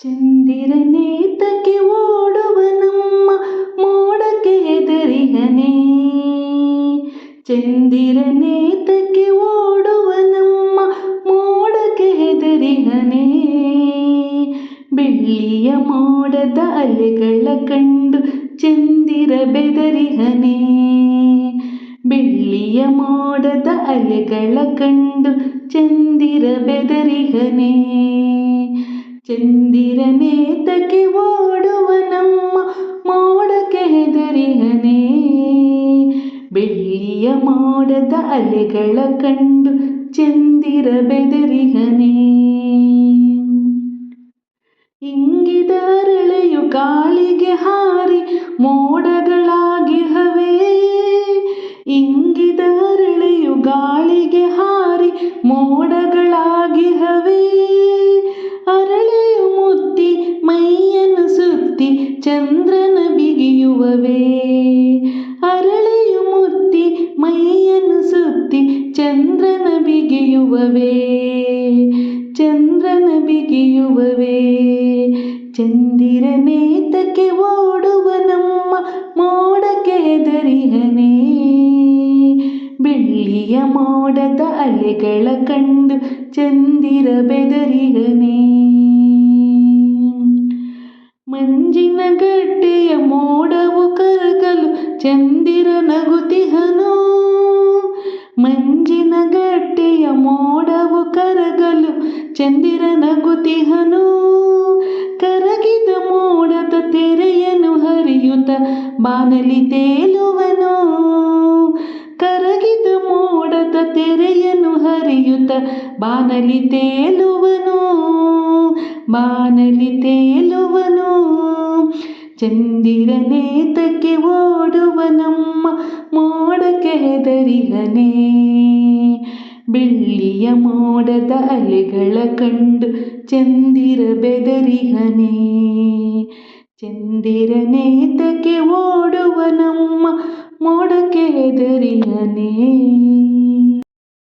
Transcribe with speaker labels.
Speaker 1: ಚಂದಿರನೇತಕ್ಕೆ ಓಡುವ ನಮ್ಮ ಮೋಡಕ್ಕೆ ಹೆದರಿಹನೇ ಚಂದಿರನೇತಕ್ಕೆ ಓಡುವ ನಮ್ಮ ಮೋಡಕ್ಕೆ ಹೆದರಿಹನೇ ಬೆಳ್ಳಿಯ ಮೋಡದ ಅಲೆಗಳ ಕಂಡು ಚಂದಿರ ಬೆದರಿಹನೇ ಬೆಳ್ಳಿಯ ಮೋಡದ ಅಲೆಗಳ ಕಂಡು ಚಂದಿರ ಬೆದರಿಹನೇ ಚಂದಿರನೇತಕ್ಕೆ ಓಡುವ ನಮ್ಮ ಮೋಡಕ್ಕೆ ಹೆದರಿಹನೇ. ಬೆಳ್ಳಿಯ ಮೋಡದ ಅಲೆಗಳ ಕಂಡು ಚಂದಿರ ಬೆದರಿಹನೇ. ಇಂಗಿದ ಅರಳೆಯು ಗಾಳಿಗೆ ಹಾರಿ ಮೋಡಗಳಾಗಿಹವೇ ಇಂಗಿದ ಅರಳೆಯು ಗಾಳಿಗೆ ಹಾರಿ ಮೋಡಗಳಾಗಿಹವೇ ಚಂದ್ರನ ಬಿಗಿಯುವವೇ ಅರಳೆಯು ಮುತ್ತಿ ಮೈಯನ್ನು ಸುತ್ತಿ ಚಂದ್ರನ ಬಿಗಿಯುವವೇ ಚಂದ್ರನ ಬಿಗಿಯುವವೇ ಚಂದಿರನೇತಕ್ಕೆ ಓಡುವ ನಮ್ಮ ಮೋಡಕ್ಕೆ ಹೆದರಿಹನೇ ಬೆಳ್ಳಿಯ ಮೋಡದ ಅಲೆಗಳ ಕಂಡು ಚಂದಿರ ಬೆದರಿಹನೇ ಗಡ್ಡೆಯ ಮೋಡವು ಕರಗಲು ಚಂದಿರ ನಗುತಿಹನು. ಮಂಜಿನ ಗಡ್ಡೆಯ ಮೋಡವು ಕರಗಲು ಚಂದಿರ ನಗುತಿಹನು. ಕರಗಿದ ಮೋಡದ ತೆರೆಯನ್ನು ಹರಿಯುತ್ತ ಬಾನಲಿ ತೇಲುವನು. ಕರಗಿದ ಮೋಡದ ತೆರೆಯನ್ನು ಹರಿಯುತ್ತ ಬಾನಲಿ ತೇಲುವನು. ಬಾನಲಿ ತೇಲುವನು. ಚಂದಿರನೇತಕ್ಕೆ ಓಡುವ ನಮ್ಮ ಮೋಡಕ್ಕೆ ಹೆದರಿಗನೇ ಬೆಳ್ಳಿಯ ಮೋಡದ ಅಲೆಗಳ ಕಂಡು ಚಂದಿರ ಬೆದರಿಹನೇ ಚಂದಿರನೇತಕ್ಕೆ ಓಡುವ ನಮ್ಮ ಮೋಡಕ್ಕೆ ಹೆದರಿಹನೇ